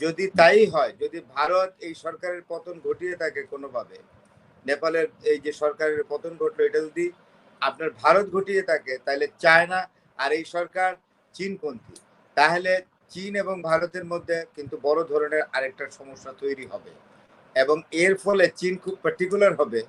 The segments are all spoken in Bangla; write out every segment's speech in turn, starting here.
যদি তাই হয়, যদি ভারত এই সরকারের পতন ঘটিয়ে থাকে কোনোভাবে, নেপালের এই যে সরকারের পতন ঘটলো, এটা যদি আপনার ভারত ঘটিয়ে থাকে, তাহলে চায়না আর এই সরকার চীনপন্থী। তাহলে চীন এবং ভারতের মধ্যে কিন্তু বড় ধরনের আরেকটা সমস্যা তৈরি হবে। এবং এর ফলে চীন খুব পার্টিকুলার হবে,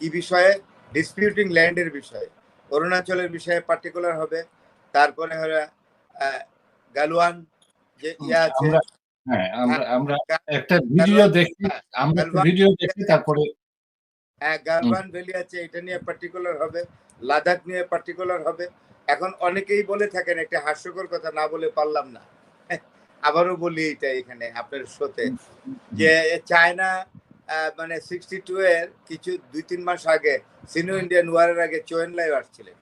কি বিষয়ে? ডিসপিউটিং ল্যান্ডের বিষয়ে। অরুণাচলের বিষয়ে পার্টিকুলার হবে। তারপরে হলো গালওয়ান যে ইয়ে আছে হ্যাঁ আমরা আমরা একটা ভিডিও দেখি হ্যাঁ, আমরা ভিডিও দেখি তারপরে হ্যাঁ গালওয়ান ভ্যালি আছে এটা নিয়ে পার্টিকুলার হবে লাদাখ নিয়ে পার্টিকুলার হবে। এখন অনেকেই বলে থাকেন একটা হাস্যকর কথা না বলে পারলাম না। আবারও বলি এটা এখানে আপনার শোতে যে চায়না মানে সিক্সটি টু এর কিছু দুই তিন মাস আগে সিনো ইন্ডিয়ান ওয়ারের আগে চোয়েনলাই আসছিলেন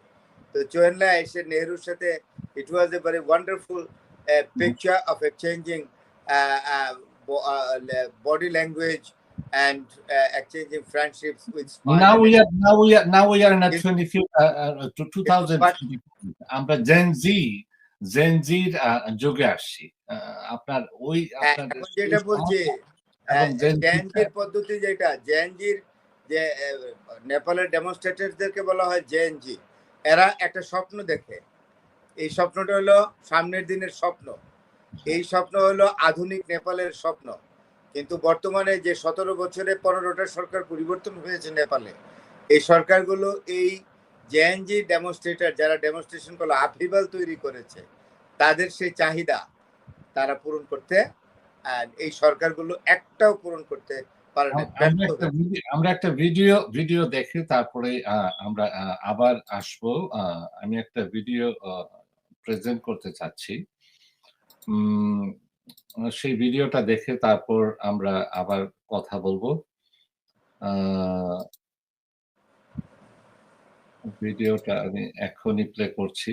তো চোয়েনলাই এসে নেহরুর সাথে it was a very wonderful picture of exchanging body language and uh, exchanging friendships with smile now and we are now we are now we are in a Yes. 25 uh, uh, to 2000 But- আমরা জেন জি জেন জির যুগে আসছি আহ, আপনার ওই হ্যাঁ, আপনার এখন যেটা বলছি Gen জেনজির পদ্ধতি যেটা জেনজির যে নেপালের ডেমনস্ট্রেটরদেরকে বলা হয় জেএনজি এরা একটা স্বপ্ন দেখে। এই স্বপ্নটা হলো সামনের দিনের স্বপ্ন। এই স্বপ্ন হলো আধুনিক নেপালের স্বপ্ন। কিন্তু বর্তমানে যে সতেরো বছরে পনেরোটা সরকার পরিবর্তন হয়েছে নেপালে এই সরকারগুলো এই জেএনজি ডেমনস্ট্রেটর যারা ডেমনস্ট্রেশন করল আফিবাল তৈরি করেছে তাদের সেই চাহিদা তারা পূরণ করতে এই সরকারগুলো একটাও পূরণ করতে পারে না আমরা একটা ভিডিও- ভিডিও দেখে তারপরে আমরা আবার আসব। আমি একটা ভিডিও প্রেজেন্ট করতে চাচ্ছি। সেই ভিডিওটা দেখে তারপর আমরা আবার কথা বলব। ভিডিওটা আমি এখনই প্লে করছি।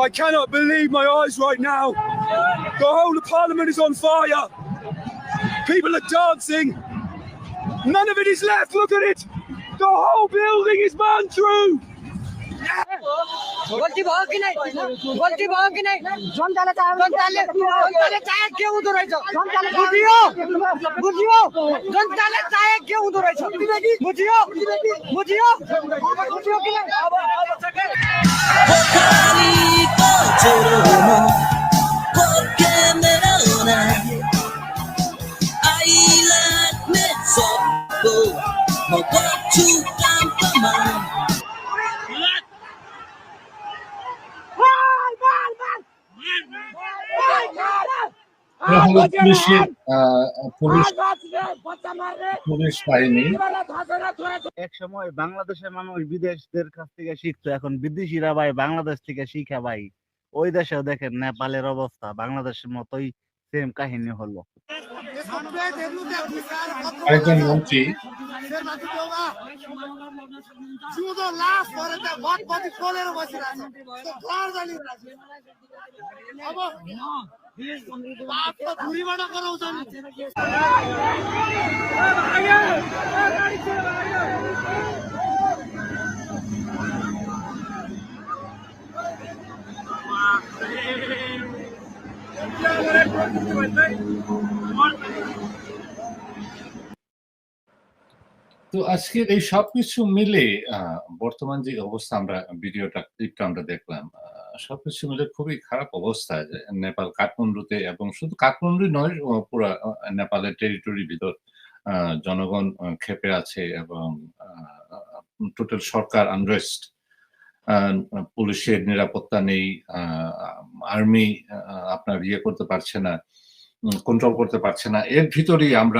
I cannot believe my eyes right now. The whole of Parliament is on fire. People are dancing. None of it is left. Look at it. The whole building is burned through. गल्ती भयो कि नै गल्ती भयो कि नै जनताले जनताले जनताले चाहे के हुँदो रहेछ बुझियो बुझियो जनताले चाहे के हुँदो रहेछ बुझियो बुझियो बुझियो कि नै me এক সময় বাংলাদেশের মানুষ বিদেশদের কাছ থেকে শিখতো, এখন বিদেশিরা ভাই বাংলাদেশ থেকে শিখা ভাই। ওই দেশেও দেখেন নেপালের অবস্থা বাংলাদেশের মতোই সেম কাহিনী হলো একজন মন্ত্রী তো আজকের এই সবকিছু মিলে বর্তমান যে অবস্থা আমরা, ভিডিওটা, ক্লিপটা আমরা দেখলাম সবকিছু মিলে খুবই খারাপ অবস্থা নেপাল কাঠমান্ডুতে এবং শুধু কাঠমান্ডু নয় পুরা নেপালের টেরিটরি ভিতর জনগণ ক্ষেপে আছে এবং টোটাল সরকার আনরেস্ট পুলিশের নিরাপত্তা নেই আর্মি আপনার ইয়ে করতে পারছে না কন্ট্রোল করতে পারছে না। এর ভিতরেই আমরা